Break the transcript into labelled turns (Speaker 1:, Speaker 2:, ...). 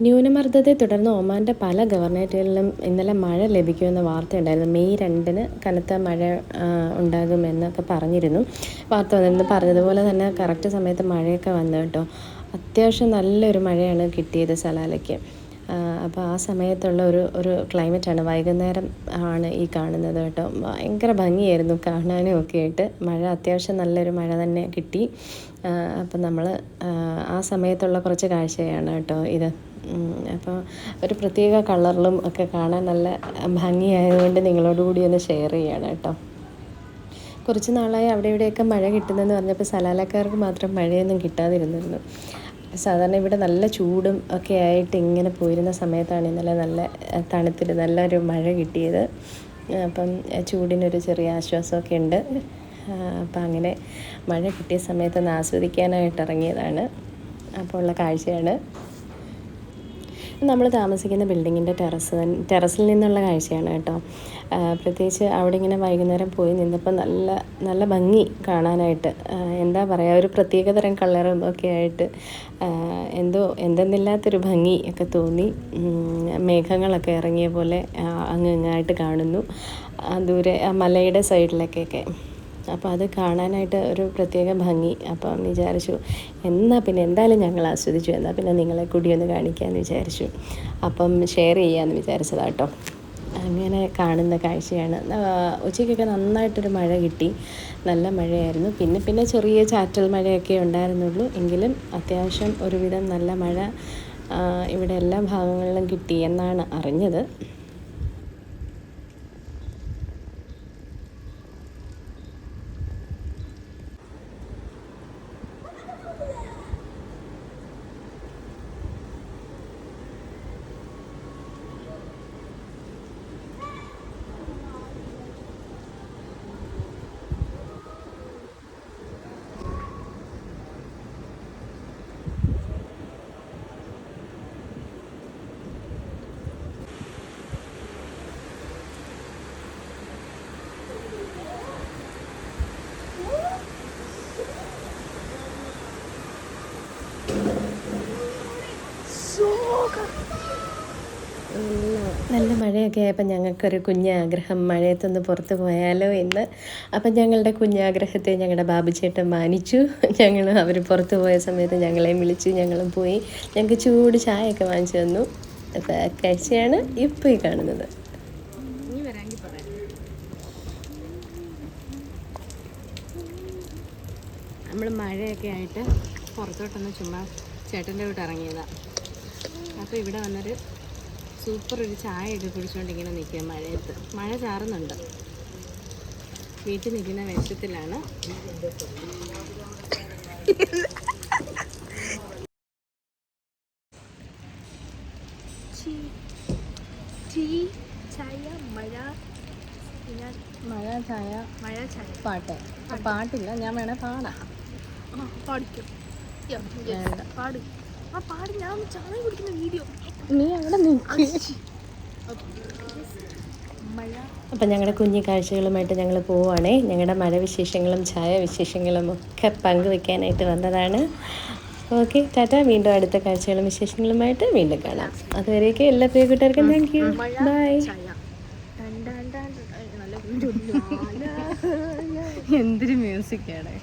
Speaker 1: ന്യൂനമർദ്ദത്തെ തുടർന്ന് ഒമാന്റെ പല ഗവർണേറ്റുകളിലും ഇന്നലെ മഴ ലഭിക്കുമെന്ന വാർത്തയുണ്ടായിരുന്നു മെയ് രണ്ടിന് കനത്ത മഴ ഉണ്ടാകുമെന്നൊക്കെ പറഞ്ഞിരുന്നു. വാർത്ത വന്നിരുന്നു. പറഞ്ഞതുപോലെ തന്നെ കറക്റ്റ് സമയത്ത് മഴയൊക്കെ വന്നു കേട്ടോ. അത്യാവശ്യം നല്ലൊരു മഴയാണ് കിട്ടിയത് സലാലയ്ക്ക്. അപ്പോൾ ആ സമയത്തുള്ള ഒരു ഒരു ക്ലൈമറ്റാണ്. വൈകുന്നേരം ആണ് ഈ കാണുന്നത് കേട്ടോ. ഭയങ്കര ഭംഗിയായിരുന്നു കാണാനും ഒക്കെ ആയിട്ട്. മഴ അത്യാവശ്യം നല്ലൊരു മഴ തന്നെ കിട്ടി. അപ്പം നമ്മൾ ആ സമയത്തുള്ള കുറച്ച് കാഴ്ചയാണ് കേട്ടോ ഇത്. അപ്പോൾ ഒരു പ്രത്യേക കളറിലും ഒക്കെ കാണാൻ നല്ല ഭംഗിയായതുകൊണ്ട് നിങ്ങളോട് കൂടി ഒന്ന് ഷെയർ ചെയ്യാണ് കേട്ടോ. കുറച്ച് നാളായി അവിടെ ഇവിടെയൊക്കെ മഴ കിട്ടുന്നതെന്ന് പറഞ്ഞപ്പോൾ സലാലക്കാർക്ക് മാത്രം മഴയൊന്നും കിട്ടാതിരുന്നിരുന്നു. സാധാരണ ഇവിടെ നല്ല ചൂടും ഒക്കെ ആയിട്ട് ഇങ്ങനെ പോയിരുന്ന സമയത്താണ് ഇന്നലെ നല്ല തണുത്തിട്ട് നല്ലൊരു മഴ കിട്ടിയത്. അപ്പം ചൂടിനൊരു ചെറിയ ആശ്വാസമൊക്കെ ഉണ്ട്. അപ്പം അങ്ങനെ മഴ കിട്ടിയ സമയത്ത് ഒന്ന് ആസ്വദിക്കാനായിട്ട് ഇറങ്ങിയതാണ്. അപ്പോൾ ഉള്ള കാഴ്ചയാണ്. നമ്മൾ താമസിക്കുന്ന ബിൽഡിങ്ങിന്റെ ടെറസ് ടെറസിൽ നിന്നുള്ള കാഴ്ചയാണ് കേട്ടോ. പ്രത്യേകിച്ച് അവിടെ ഇങ്ങനെ വൈകുന്നേരം പോയി നിന്നപ്പോൾ നല്ല നല്ല ഭംഗി കാണാനായിട്ട് എന്താ പറയുക ഒരു പ്രത്യേകതരം കളറും ഒക്കെ ആയിട്ട് എന്തോ എന്തെന്നില്ലാത്തൊരു ഭംഗി ഒക്കെ തോന്നി. മേഘങ്ങളൊക്കെ ഇറങ്ങിയ പോലെ അങ്ങ് ഇങ്ങായിട്ട് കാണുന്നു. ദൂരെ മലയുടെ സൈഡിലേക്കൊക്കെ അപ്പോൾ അത് കാണാനായിട്ട് ഒരു പ്രത്യേക ഭംഗി. അപ്പം വിചാരിച്ചു എന്നാൽ പിന്നെ എന്തായാലും ഞങ്ങൾ ആസ്വദിച്ചു എന്നാൽ പിന്നെ നിങ്ങളെ കൂടി ഒന്ന് കാണിക്കാമെന്ന് വിചാരിച്ചു. അപ്പം ഷെയർ ചെയ്യാമെന്ന് വിചാരിച്ചതാണ് കേട്ടോ അങ്ങനെ കാണുന്ന കാഴ്ചയാണ്. ഉച്ചയ്ക്കൊക്കെ നന്നായിട്ടൊരു മഴ കിട്ടി. നല്ല മഴയായിരുന്നു. പിന്നെ പിന്നെ ചെറിയ ചാറ്റൽ മഴയൊക്കെ ഉണ്ടായിരുന്നുള്ളൂ. എങ്കിലും അത്യാവശ്യം ഒരുവിധം നല്ല മഴ ഇവിടെ എല്ലാ ഭാഗങ്ങളിലും കിട്ടി എന്നാണ് അറിഞ്ഞത്. നല്ല മഴയൊക്കെ ആയപ്പോൾ ഞങ്ങൾക്കൊരു കുഞ്ഞാഗ്രഹം. മഴയത്തൊന്ന് പുറത്ത് പോയാലോ എന്ന്. അപ്പം ഞങ്ങളുടെ കുഞ്ഞാഗ്രഹത്തെ ഞങ്ങളുടെ ബാബുചേട്ടൻ മാനിച്ചു. ഞങ്ങൾ അവർ പുറത്ത് പോയ സമയത്ത് ഞങ്ങളെയും വിളിച്ചു. ഞങ്ങളും പോയി. ഞങ്ങൾക്ക് ചൂട് ചായയൊക്കെ വാങ്ങിച്ചു തന്നു. അപ്പോൾ കാഴ്ചയാണ് ഇപ്പോൾ ഈ കാണുന്നത്. നമ്മൾ മഴയൊക്കെ ആയിട്ട് പുറത്തോട്ടൊന്ന് ചുമ്മാ ചേട്ടന്റെ വീട്ട് ഇറങ്ങിയതാണ് അപ്പോൾ ഇവിടെ വന്നൊരു സൂപ്പർ ഒരു ചായ ഇട്ട് കുടിച്ചുകൊണ്ട് ഇങ്ങനെ നിൽക്കുക മഴയത്ത്. മഴ ചാറുന്നുണ്ട്. വീട്ടിൽ നിൽക്കുന്ന വേഷത്തിലാണ്.
Speaker 2: ചായ മഴ
Speaker 1: ചായ
Speaker 2: മഴ ചായ.
Speaker 1: പാട്ട്. പാട്ടില്ല ഞാൻ വേണേൽ പാടാം.
Speaker 2: പാടിക്കും. പാട്. ആ പാടി. ഞാൻ ചായ കുടിക്കുന്ന വീഡിയോ.
Speaker 1: നീ അവിടെ അപ്പം ഞങ്ങളുടെ കുഞ്ഞു കാഴ്ചകളുമായിട്ട് ഞങ്ങൾ പോവുകയാണേ ഞങ്ങളുടെ മഴ വിശേഷങ്ങളും ചായ വിശേഷങ്ങളും ഒക്കെ പങ്കുവെക്കാനായിട്ട് വന്നതാണ്. Okay tata. വീണ്ടും അടുത്ത കാഴ്ചകളും വിശേഷങ്ങളുമായിട്ട് വീണ്ടും കാണാം. അതുവരെയൊക്കെ എല്ലാ പ്രിയ കൂട്ടുകാർക്കും താങ്ക് യു ബൈ എന്തൊരു മ്യൂസിക്കാണ്